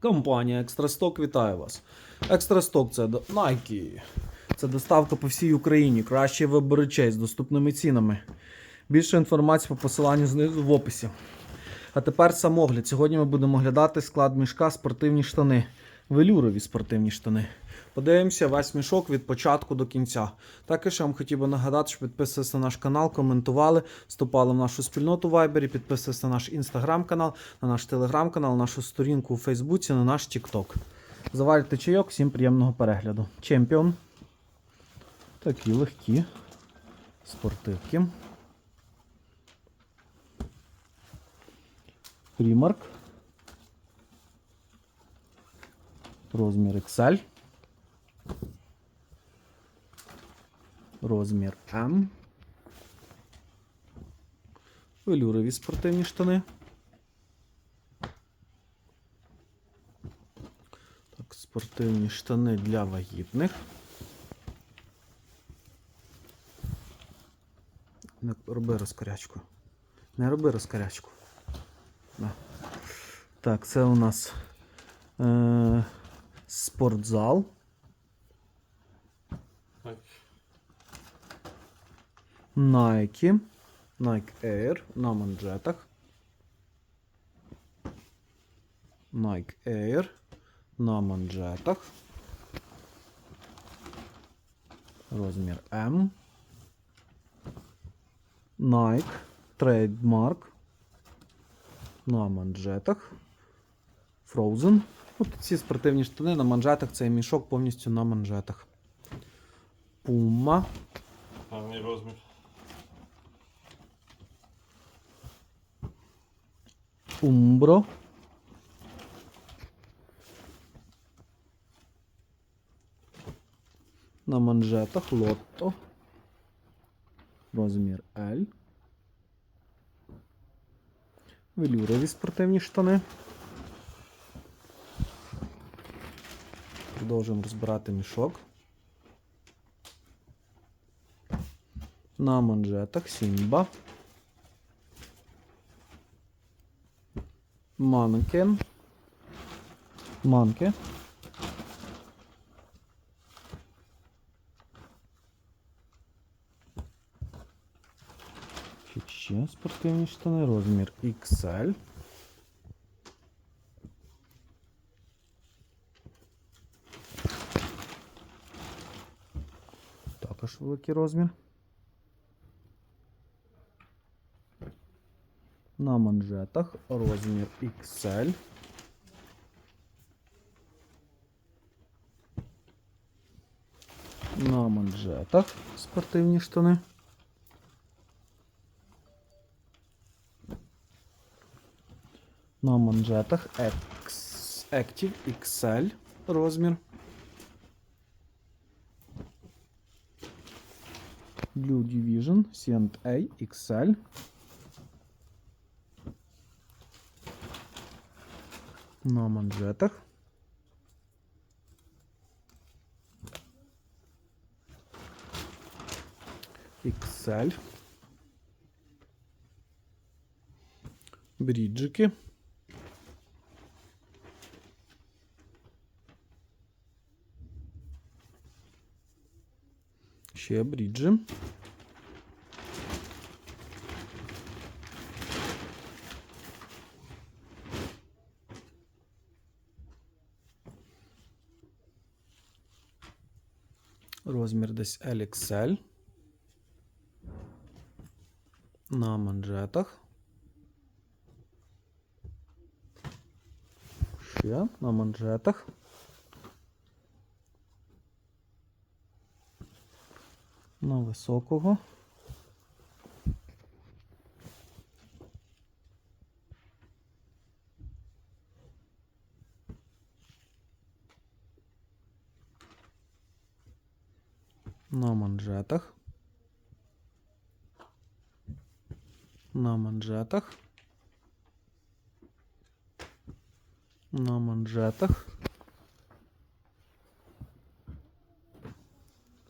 Компанія Екстрасток вітає вас. Екстрасток це Nike. Це доставка по всій Україні. Кращий вибір речей з доступними цінами. Більше інформації по посиланню знизу в описі. А тепер самогляд. Сьогодні ми будемо оглядати склад мішка спортивні штани. Велюрові спортивні штани. Подивимося весь мішок від початку до кінця. Також я вам хотів би нагадати, що підписувалися на наш канал, коментували, вступали в нашу спільноту в Viber, підписувалися на наш інстаграм-канал, на наш телеграм-канал, на нашу сторінку у Фейсбуці, на наш Тікток. Заварюйте чайок, всім приємного перегляду. Чемпіон. Такі легкі. Спортивки. Примарк. Розмір XL. Розмір М. Велюрові спортивні штани. Так, спортивні штани для вагітних. Не роби розкорячку. Не роби розкорячку. Так, це у нас е- спортзал. Nike. Nike Air на манжетах. Nike Air на манжетах. Розмір М. Nike Trademark на манжетах. Frozen. От ці спортивні штани на манжетах, цей мішок повністю на манжетах. Puma. Гарний розмір. Umbro. На манжетах Lotto. Розмір L. Велюрові спортивні штани. Продовжуємо розбирати мішок. На манжетах Сімба. Манкен. Манке. Ще- Ще спортивні штани, розмір XL. Також великий розмір. На манжетах розмір XL. На манжетах спортивні штани. На манжетах Active XL розмір. Blue Division C&A XL. На манжетах. XL. Бріджики. Ще бріджі. Розмір десь LXL. На манжетах. Ще на манжетах. На високого. На манжетах. На манжетах. На манжетах.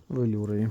Велюрові.